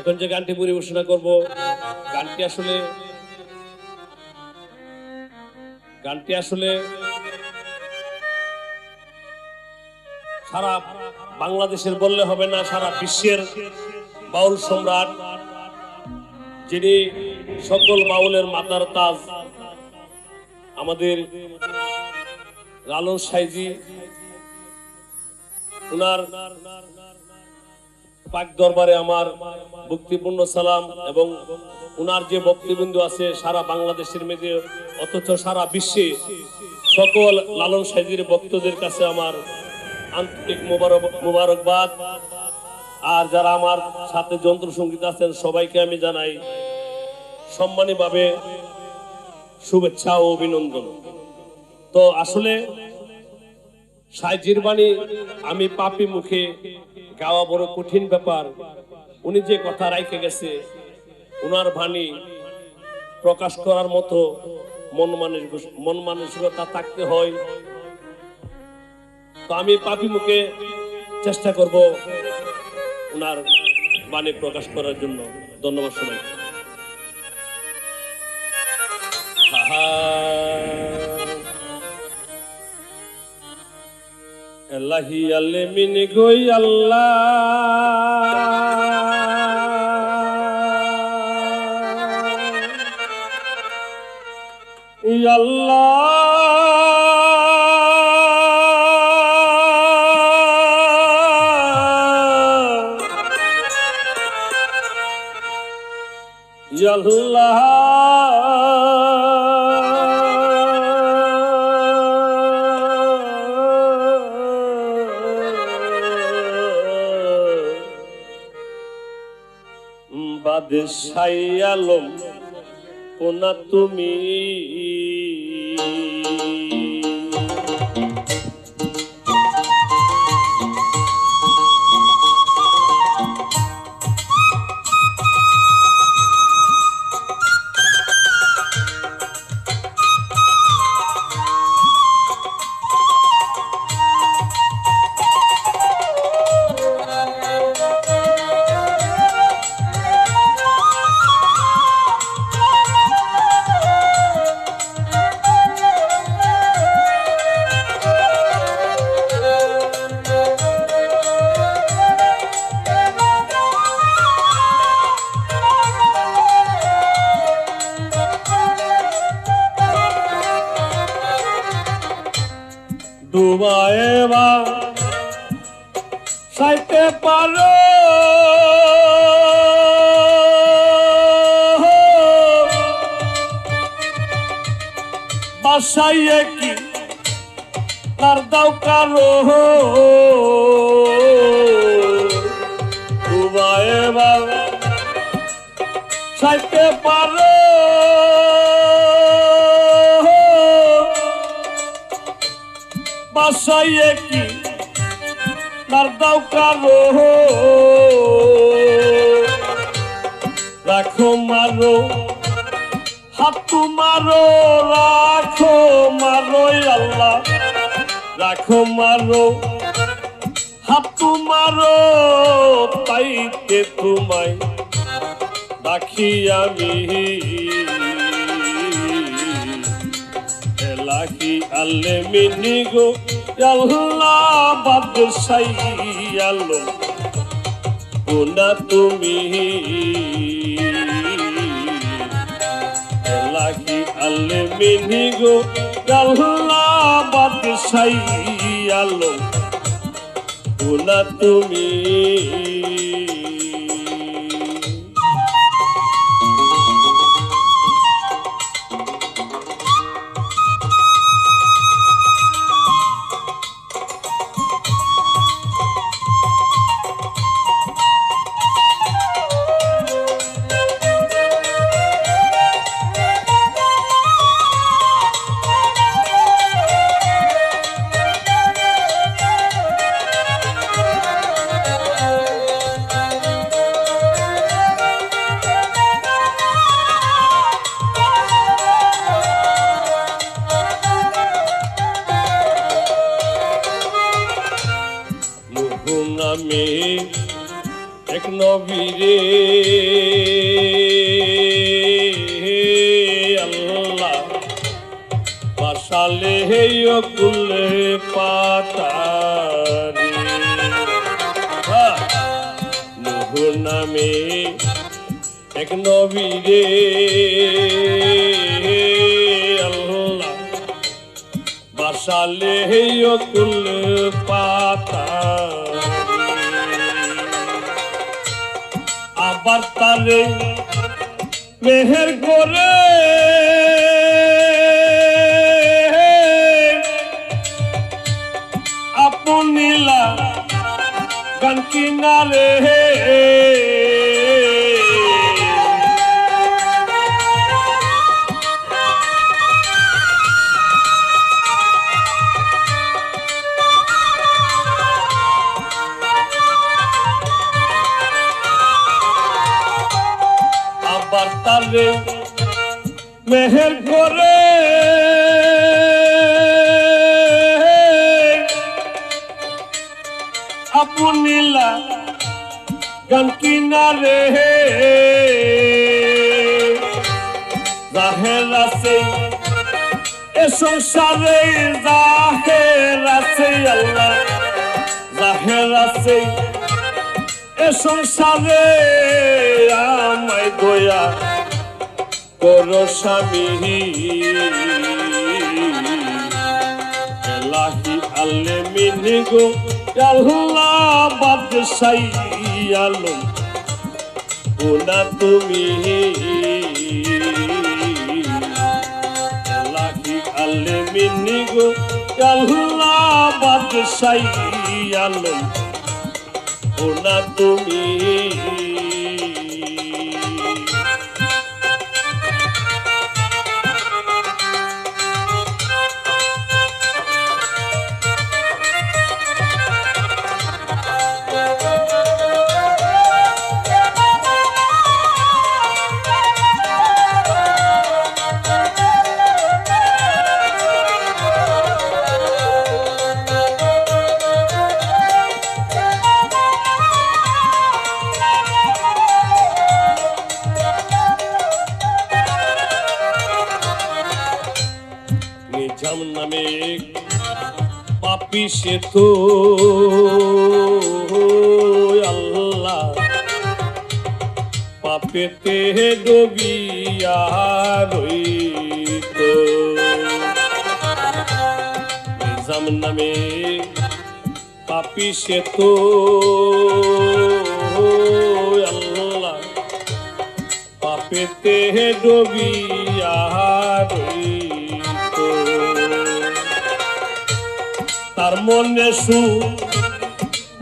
এখন যে গানটি পরিবেশনা করব, গানটি আসলে গানটি আসলে সারা বাংলাদেশের বললে হবে না, সারা বিশ্বের বাউল সম্রাট, যিনি সকল বাউলের মাতার তাজ, আমাদের লালন সাইজি পাক দরবারে আমার ভক্তিপূর্ণ সালাম এবং উনার যে বক্তবিন্দু আছে সারা বাংলাদেশের মেয়েদের অথচ সারা বিশ্বে সকল লালন সাইজির ভক্তদের কাছে আমার আন্তরিক মোবারক- মোবারকবাদ। আর যারা আমার সাথে যন্ত্র সংগীত আছেন, সবাইকে আমি জানাই সম্মানীভাবে শুভেচ্ছা ও অভিনন্দন। তো আসলে সাইজির বাণী আমি পাপি মুখে গাওয়া বড় কঠিন ব্যাপার। উনি যে কথা রাইখে গেছে, উনার বাণী প্রকাশ করার মতো মন মানুষ মন মানসিকতা থাকতে হয়। তো আমি পাপি মুখে চেষ্টা করব উনার বাণী প্রকাশ করার জন্য। ধন্যবাদ সবাই এলাহি আলেমিন গই আল্লাহ। আল্লাহ। আল্লাহ বাদশাই আলম কোনা তুমি? ডুবায়ে বা সাইতে পারো। বাসাইয়ে কি তার দাও কারও ডুবায়ে সাইতে পারো। বাসাইয়ে কি তার দাও কারও রাখো মারো, হাতু মারো, রাখো মারো আল্লাহ। রাখো মারো, হাতু মারো, পাইতে তোমায় রাখি আমি। এলাহি আল্লে মিনি গো? আল্লাহ বাদশাই আলো। কোনা তুমি। এলাহি আল্লে মিনি গো? আল্লাহ বাদশাই আলো। কোনা তুমি। নবীরে আল্লাহ বাসালে কুলে পাতারি। নামে এক নবীরে আল্লাহ বাসালে কুল পাতারি। আবার তারে মেহের করে। আপনিলা গান কিনারে। তারে মেহের করে আপনিলা গান কিনারে। জাহের আছে, এ সংসারে জাহের আছে আল্লাহ। জাহের আছে, এ সংসারে আমায় দয়া। করো স্বামী। এলাহি আল্লে মিনি গো আল্লাহ বাদশাই আলম। ওনা তুমি? এলাহি আল্লে মিনি গো আল্লাহ বাদশাই আলম। ওনা তুমি? সে তো আল্লাহ পাপেতে ডবিয়া রইত। নিজাম নামে পাপি সে তো। আল্লাহ পাপেতে ডবিয়া মনে সু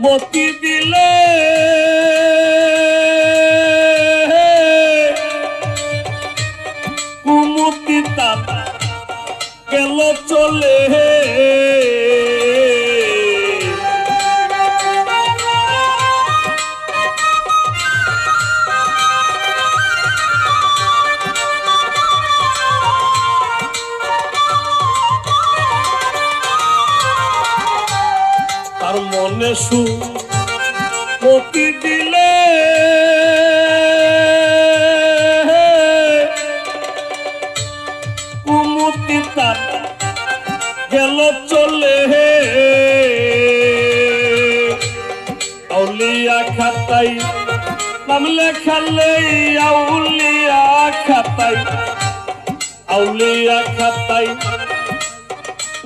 মতি দিলে। কুমতি তাপ গেল চলে। সু মতি দিলে। কুমতি তার গেল চলে। আউলিয়া খাতাই নাম লেখালে আউলিয়া খাতাই আউলিয়া খাতাই।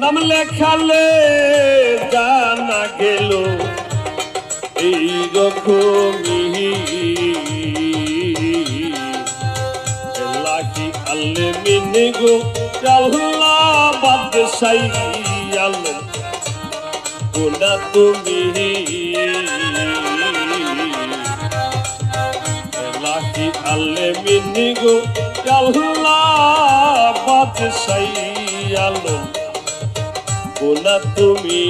নাম লেখালে জানা গেল। এই রকমই লাকি আল্লে মিনে গো আল্লাহ বাদশাই আলম গোনা তুমি। লাকি আল্লে মিনে গো আল্লাহ বাদশাই আলম গোনা তুমি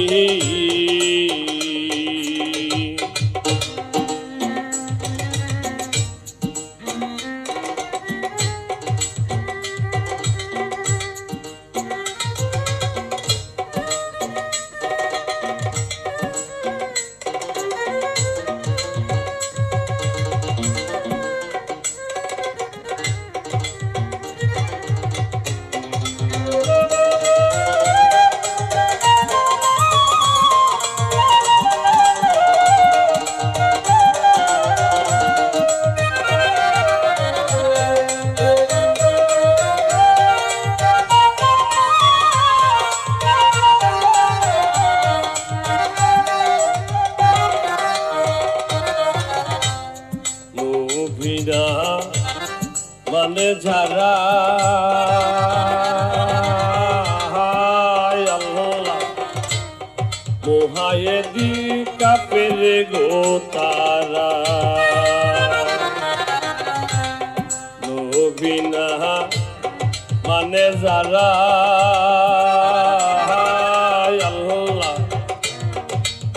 নবীনা মানে যারা, হায় আল্লাহ। মোহায়েদি কাপের গো তারা। নবীনা মানে যারা, হায়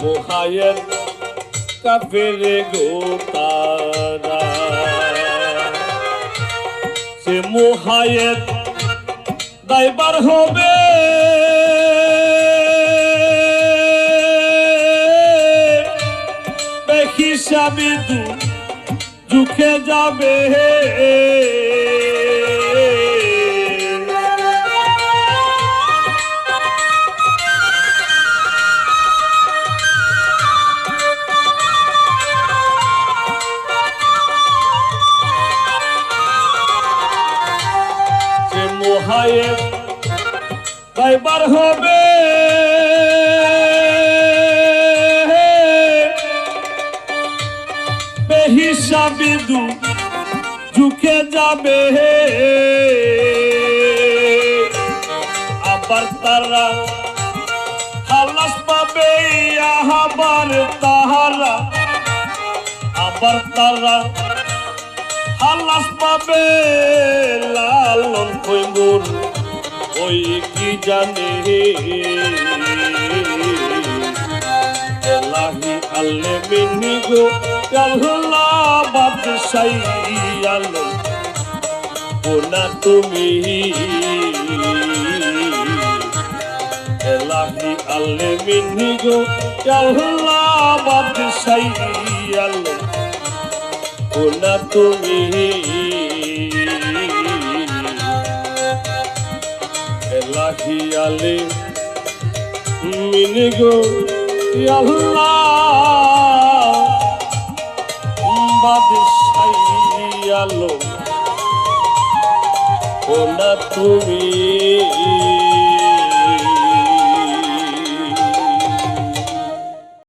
মোহায়ের কাপের গো তারা সে মোহায়ের দায়বার হবে হিসাবে দু যাবে। সে বেহিসাবি দু ঝুঁকে যাবে আবার তারা হালাস পাবে আবার তাহারা। আবার তারা হালাস পাবে, লালন কইমুর ওই কি জানে এলাহি আল্লে মিনি গো। আল্লাহ বাদশাই আলম ওনা তুমি। এলাহি আল্লে মিনি গো, আল্লাহ বাদশাই আলম ওনা তুমি। এলাহি আলে মিনি গো, আল্লাহ ভালো ও না তুমি